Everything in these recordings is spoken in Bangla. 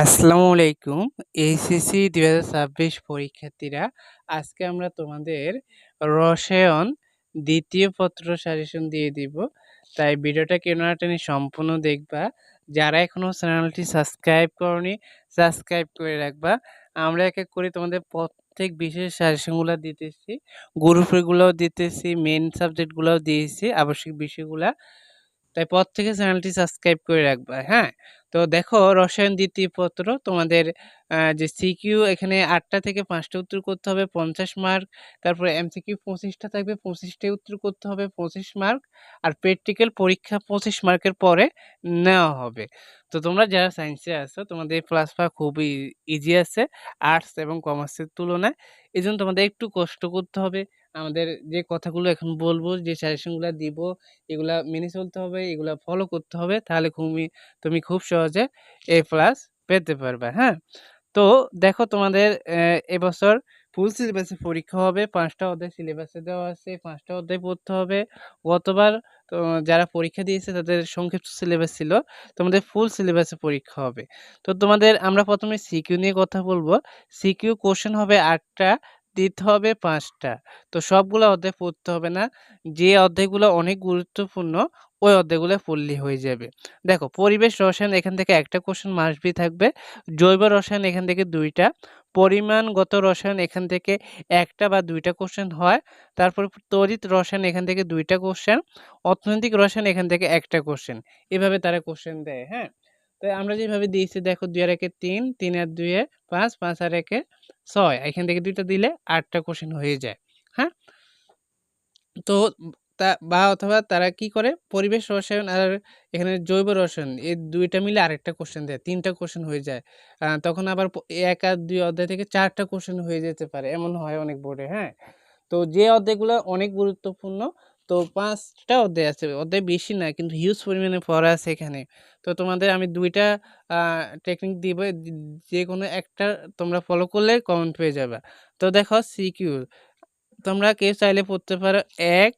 আসসালামু আলাইকুম এইচএসসি দুই হাজার ছাব্বিশ পরীক্ষার্থীরা। আজকে আমরা তোমাদের রসায়ন দ্বিতীয় পত্র সাজেশন দিয়ে দিব। তাই ভিডিওটা কেন টেনে সম্পূর্ণ দেখবা। যারা এখনও চ্যানেলটি সাবস্ক্রাইব করনি, সাবস্ক্রাইব করে রাখবা। আমরা এক এক করে তোমাদের প্রত্যেক বিশেষ সাজেশনগুলো দিতেছি। গ্রুপেরগুলোও দিতেছি মেন সাবজেক্টগুলোও দিয়েছি, আবশ্যিক বিষয়গুলা। তাই প্রত্যেকে চ্যানেলটি সাবস্ক্রাইব করে রাখবা হ্যাঁ? তো দেখো রসায়ন দ্বিতীয় পত্র তোমাদের যে সিকিউ এখানে আটটা থেকে পাঁচটা উত্তর করতে হবে, পঞ্চাশ মার্ক তারপরে এমসিকিউ পঁচিশটা থাকবে, পঁচিশটাই উত্তর করতে হবে, পঁচিশ মার্ক আর প্র্যাকটিক্যাল পরীক্ষা পঁচিশ মার্কের পরে নেওয়া হবে। তো তোমরা যারা সায়েন্সে আছো, তোমাদের প্লাস পা খুবই ইজি আছে আর্টস এবং কমার্সের তুলনায়। এই জন্য তোমাদের একটু কষ্ট করতে হবে। আমাদের যে কথাগুলো এখন বলব, যে সাজেশনগুলো দিব, এগুলা মেনে চলতে হবে, এগুলা ফলো করতে হবে, তাহলে খুবই, তুমি খুব সহজে এ প্লাস পেতে পারবে হ্যাঁ? তো দেখো তোমাদের এবছর ফুল সিলেবাসে পরীক্ষা হবে, পাঁচটা অধ্যায় সিলেবাসে দেওয়া আছে, পাঁচটা অধ্যায় পড়তে হবে। গতবার যারা পরীক্ষা দিয়েছে তাদের সংক্ষিপ্ত সিলেবাস ছিল, তোমাদের ফুল সিলেবাসে পরীক্ষা হবে। তো তোমাদের আমরা প্রথমে সিকিউ নিয়ে কথা বলব। সিকিউ কোশ্চেন হবে আটটা দিতে হবে পাঁচটা। তো সবগুলো অধ্যায় পড়তে হবে না। যে অধ্যায়গুলো অনেক গুরুত্বপূর্ণ, ওই অধ্যায়গুলো পড়লেই হয়ে যাবে। দেখো, পরিবেশ রসায়ন এখান থেকে একটা কোশ্চেন মাসবি থাকবে। জৈব রসায়ন এখান থেকে দুইটা। পরিমাণগত রসায়ন এখান থেকে একটা বা দুইটা কোশ্চেন হয়। তারপর তড়িৎ রসায়ন এখান থেকে দুইটা কোশ্চেন অর্থনৈতিক রসায়ন এখান থেকে একটা কোশ্চেন এভাবে তারা কোশ্চেন দেয় হ্যাঁ? তো আমরা যেভাবে দিয়েছি, দেখো দুই আর একে তিন তিন আর দুয়ে পাঁচ পাঁচ আর একে ছয়, এখান থেকে দুইটা দিলে আটটা কোশ্চেন হয়ে যায় হ্যাঁ? তো বা অথবা তারা কি করে? পরিবেশ রসায়ন আর এখানে জৈব রসায়ন এই দুইটা মিলে আরেকটা কোশ্চেন দেয়, তিনটা কোশ্চেন হয়ে যায়। তখন আবার এক আর দুই অধ্যায় থেকে চারটা কোশ্চেন হয়ে যেতে পারে, এমন হয় অনেক বোর্ডে হ্যাঁ? তো যে অধ্যায়গুলো অনেক গুরুত্বপূর্ণ তো পাঁচটা অধ্যায় আছে অধ্যায় বেশি না কিন্তু হিউজ পরিমাণে পড়া আছে এখানে। তো তোমাদের আমি দুইটা টেকনিক দিব, যে কোনো একটা তোমরা ফলো করলে কমেন্ট পেয়ে যাবে। তো দেখো সিকিউ তোমরা কেউ চাইলে পড়তে পারো এক,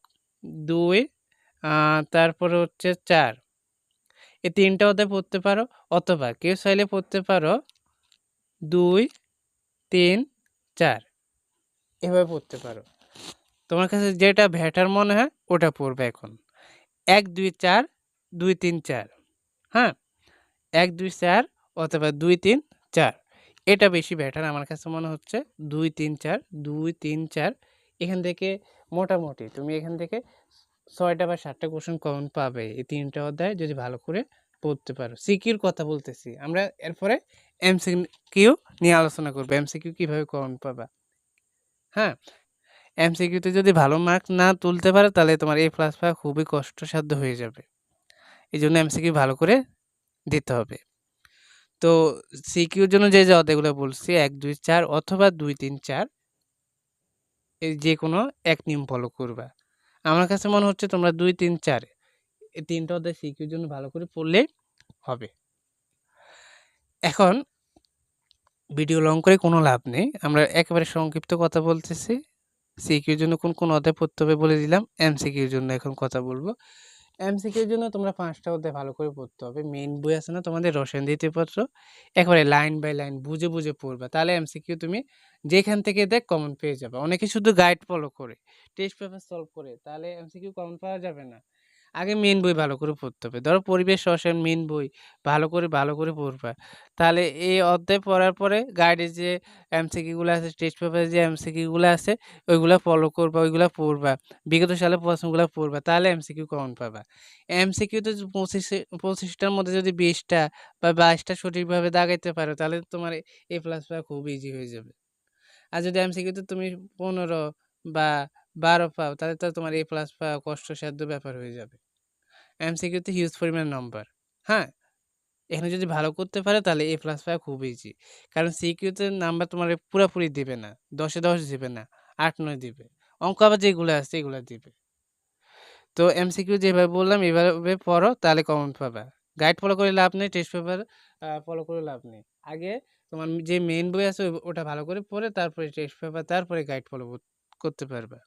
দুই তারপরে হচ্ছে চার। এই তিনটা অধ্যায় পড়তে পারো, অথবা কেউ চাইলে পড়তে পারো দুই, তিন, চার। এভাবে পড়তে পারো। তোমার কাছে যেটা ভ্যাটার মনে হয়, ওটা পড়বে এখন। এক, দুই, চার, দুই, তিন, চার হ্যাঁ? এক, দুই, চার অথবা দুই, তিন, চার, এটা বেশি ব্যাটার আমার কাছে মনে হচ্ছে। দুই, তিন, চার, দুই, তিন, চার, এখান থেকে মোটামুটি তুমি এখান থেকে ছয়টা বা সাতটা কোশ্চেন কমন পাবে এই তিনটা অধ্যায় যদি ভালো করে পড়তে পারো। সিকিউর কথা বলতেছি, আমরা এরপরে এমসিকিউ নিয়ে আলোচনা করব। এমসিকিউ কীভাবে কমন পাবা হ্যাঁ? এমসিকিউতে যদি ভালো মার্ক না তুলতে পারে, তাহলে তোমার এ প্লাস পাওয়া খুবই কষ্টসাধ্য হয়ে যাবে। এই জন্য এমসিকিউ ভালো করে দিতে হবে। তো সিকিউর জন্য যে যে অধ্যায়গুলো বলছি, এক, দুই, চার অথবা দুই, তিন, চার, এই যে কোনো এক নিয়ম ফলো করবা। আমার কাছে মনে হচ্ছে তোমরা দুই, তিন, চার, এই তিনটা অধ্যায় সিকিউর জন্য ভালো করে পড়লে হবে। এখন ভিডিও লং করে কোনো লাভ নেই। আমরা একেবারে সংক্ষিপ্ত কথা বলতেছি। সিকিউর জন্য কোন কোন অধ্যায় পড়তে হবে বলে দিলাম। এমসিকিউর জন্য এখন কথা বলব। এমসিকিউর জন্য তোমরা পাঁচটা অধ্যায় ভালো করে পড়তে হবে। মেইন বই আছে না তোমাদের? রসায়ন দ্বিতীয় পত্র একেবারে লাইন বাই লাইন বুঝে বুঝে পড়বে। তাহলে এমসিকিউ তুমি যেখান থেকে দেখ কমন পেয়ে যাবে। অনেকে শুধু গাইড ফলো করে। টেস্ট পেপার সলভ করে। তাহলে এমসিকিউ কমন পাওয়া যাবে না। আগে মেন বই ভালো করে পড়তে হবে। ধরো পরিবেশ রসায়ন মেন বই, ভালো করে ভালো করে পড়বা। তাহলে এই অধ্যায় পড়ার পরে গাইডে যে এমসিকিউগুলো আছে টেস্ট পেপারে যে এমসিকিউগুলো আছে, ওইগুলো ফলো করবা, ওইগুলো পড়বা। বিগত সালে প্রশ্নগুলো পড়বা, তাহলে এমসিকিউ কমন পাবা। এমসিকিউতে পঁচিশ, পঁচিশটার মধ্যে যদি বিশটা বা বাইশটা সঠিকভাবে দাগাইতে পারো, তাহলে তোমার এ প্লাস পাওয়া খুব ইজি হয়ে যাবে। আর যদি এমসিকিউতে তুমি পনেরো বা বারো পাও, তাহলে তো তোমার এ প্লাস পাওয়া কষ্টসাধ্য ব্যাপার হয়ে যাবে। এমসিকিউতে হিউজ পরিমাণ নম্বর হ্যাঁ? এখানে যদি ভালো করতে পারে তাহলে এ প্লাস পাওয়া খুব ইজি কারণ সিকিউতে নাম্বার তোমার পুরোপুরি দিবে না, দশে দশ দিবে না, আট নয় দিবে, অঙ্ক আবার যেগুলো আছে এগুলো দিবে। তো এমসিকিউ যেভাবে বললাম এভাবে পড়ো তাহলে কমন পাবে গাইড ফলো করে লাভ নেই টেস্ট পেপার ফলো করে লাভ নেই। আগে তোমার যে মেন বই আছে ওটা ভালো করে পড়ে তারপরে টেস্ট পেপার তারপরে গাইড ফলো করতে পারবে,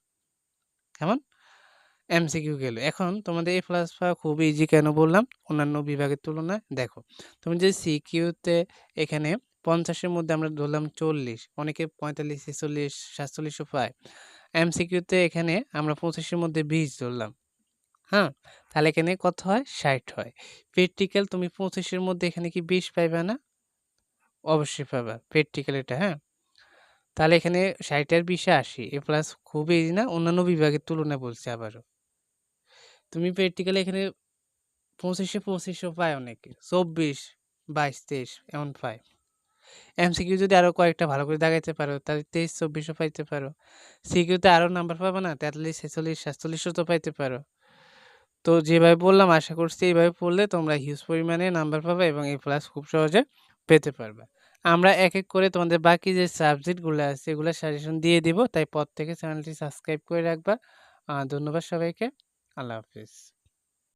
কেমন? এমসিকিউ গেল। এখন তোমাদের এ প্লাস পাওয়া খুব ইজি কেন বললাম? অন্যান্য বিভাগের তুলনায় দেখো, তুমি যে সিকিউতে এখানে পঞ্চাশের মধ্যে আমরা ধরলাম চল্লিশ, অনেকে পঁয়তাল্লিশ, ছেচল্লিশ, সাতচল্লিশও পায়। এমসিকিউতে এখানে আমরা পঁচিশের মধ্যে বিশ ধরলাম। হ্যাঁ? তাহলে এখানে কত হয়? ষাট হয়। প্র্যাকটিক্যাল তুমি পঁচিশের মধ্যে এখানে কি বিশ পাইবে না? অবশ্যই পাবা প্র্যাকটিক্যাল এটা হ্যাঁ? তাহলে এখানে ষাটের বিশে আশি। এ প্লাস খুবই না? অন্যান্য বিভাগের তুলনায় বলছি আবারও। তুমি প্র্যাকটিক্যালি এখানে পঁচিশে পঁচিশও পায় অনেকে। চব্বিশ, বাইশ, তেইশ, এমন পায়। এমসিকিউ যদি আরও কয়েকটা ভালো করে দাগাইতে পারো, তাহলে তেইশ, চব্বিশও পাইতে পারো। সিকিউতে আরও নাম্বার পাবো না, তেতাল্লিশ, ছেচল্লিশ, সাতচল্লিশও তো পাইতে পারো। তো যেভাবে বললাম, আশা করছি এইভাবে পড়লে তোমরা হিউজ পরিমাণে নাম্বার পাবে এবং এই প্লাস খুব সহজে পেতে পারবে। আমরা এক এক করে তোমাদের বাকি যে সাবজেক্টগুলো আছে, এগুলো সাজেশন দিয়ে দিব, তাই পর থেকে চ্যানেলটি সাবস্ক্রাইব করে রাখবা। ধন্যবাদ সবাইকে। আল্লাহ হাফিজ।